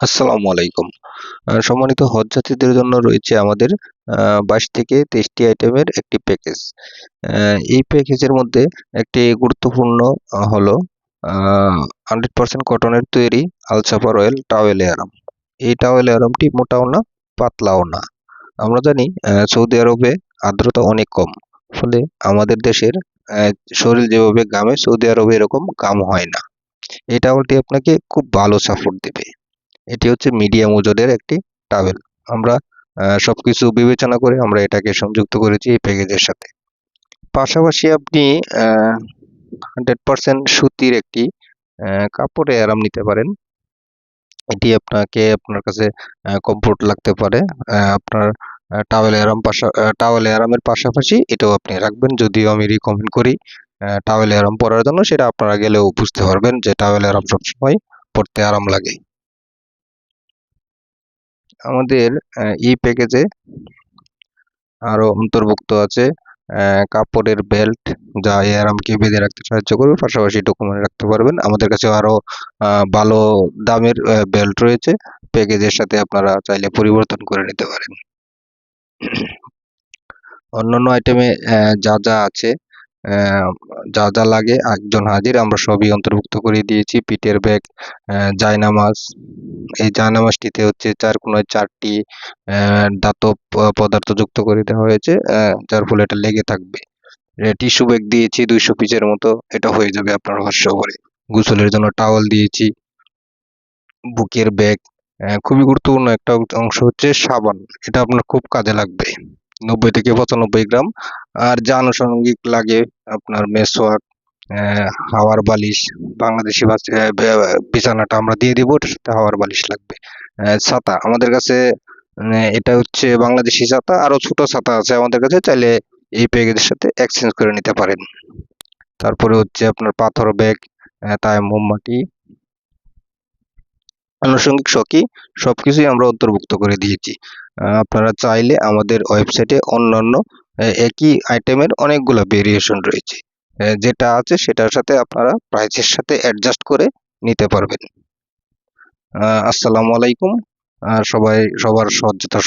আসসালামু আলাইকুম। সম্মানিত হজ যাত্রীদের জন্য রয়েছে আমাদের বাইশ থেকে তেইশটি আইটেমের একটি প্যাকেজ এই প্যাকেজের মধ্যে একটি গুরুত্বপূর্ণ হলো হান্ড্রেড পার্সেন্ট কটনের তৈরি আলসাফার অয়েল টাওয়েল আরাম এই টাওয়েল আরামটি মোটাও না, পাতলাও না। আমরা জানি সৌদি আরবে আর্দ্রতা অনেক কম, ফলে আমাদের দেশের শরীর যেভাবে গামে সৌদি আরবে এরকম গাম হয় না। এই টাওয়েলটি আপনাকে খুব ভালো সাপোর্ট দেবে। এটি হচ্ছে মিডিয়াম ওজনের একটি টাওয়েল আমরা সবকিছু বিবেচনা করে আমরা এটাকে সংযুক্ত করেছি এই প্যাকেজের সাথে। পাশাপাশি আপনি হান্ড্রেড পার্সেন্ট সুতির একটি কাপড়ে আরাম নিতে পারেন। এটি আপনাকে আপনার কাছে কমফোর্ট লাগতে পারে। আপনার টাওয়েল আরাম পাশা টাওয়েল আরামের পাশাপাশি এটাও আপনি রাখবেন। যদিও আমি রিকমেন্ড করি টাওয়েল আরাম পরার জন্য, সেটা আপনারা গেলেও বুঝতে পারবেন যে টাওয়েল আরাম সবসময় পরতে আরাম লাগে। আমাদের ই প্যাকেজে আরও অন্তর্ভুক্ত আছে কাপড়ের বেল্ট যা এয়ারামকে বেঁধে রাখতে সাহায্য করবে, পাশাপাশি ডকুমেন্ট রাখতে পারবেন। আমাদের কাছে আরও ভালো দামের বেল্ট রয়েছে। প্যাকেজের সাথে আপনারা চাইলে পরিবর্তন করে নিতে পারেন। অন্যান্য আইটেমে যা যা আছে যা যা লাগে একজন হাজির, আমরা সবই অন্তর্ভুক্ত করে দিয়েছি, পিঠের ব্যাগ জায়নামাজ। এই জায়নামাজটিতে হচ্ছে চার কোনায় চারটি দাতব পদার্থ যুক্ত করে দেওয়া হয়েছে যার ফলে এটা লেগে থাকবে। টিস্যু ব্যাগ দিয়েছি দুইশো পিসের মতো, এটা হয়ে যাবে আপনার ভাষ্য করে গোসলের জন্য টাওয়াল দিয়েছি, বুকের ব্যাগ খুবই গুরুত্বপূর্ণ একটা অংশ হচ্ছে সাবান, এটা আপনার খুব কাজে লাগবে। নব্বই থেকে পঁচানব্বই গ্রাম আর যা আনুষঙ্গিক লাগে আপনার মেসোয়াক হাওয়ার বালিশ, বাংলাদেশি বিছানাটা আমরা দিয়ে দিব ওটার সাথে হাওয়ার বালিশ লাগবে। ছাতা, আমাদের কাছে এটা হচ্ছে বাংলাদেশি ছাতা আরও ছোট ছাতা আছে আমাদের কাছে, চাইলে এই প্যাকেজের সাথে এক্সচেঞ্জ করে নিতে পারেন। তারপরে হচ্ছে আপনার পাথর ব্যাগ তাই মোমবাতি, আনুষঙ্গিক সকি সবকিছুই আমরা অন্তর্ভুক্ত করে দিয়েছি। আপনারা চাইলে আমাদের ওয়েবসাইটে অন্যান্য একই আইটেমের অনেকগুলো ভেরিয়েশন রয়েছে। যেটা আছে সেটার সাথে আপনারা প্রাইসের সাথে অ্যাডজাস্ট করে নিতে পারবেন। আসসালামু আলাইকুম। আর সবাই সবার সহযোগিতা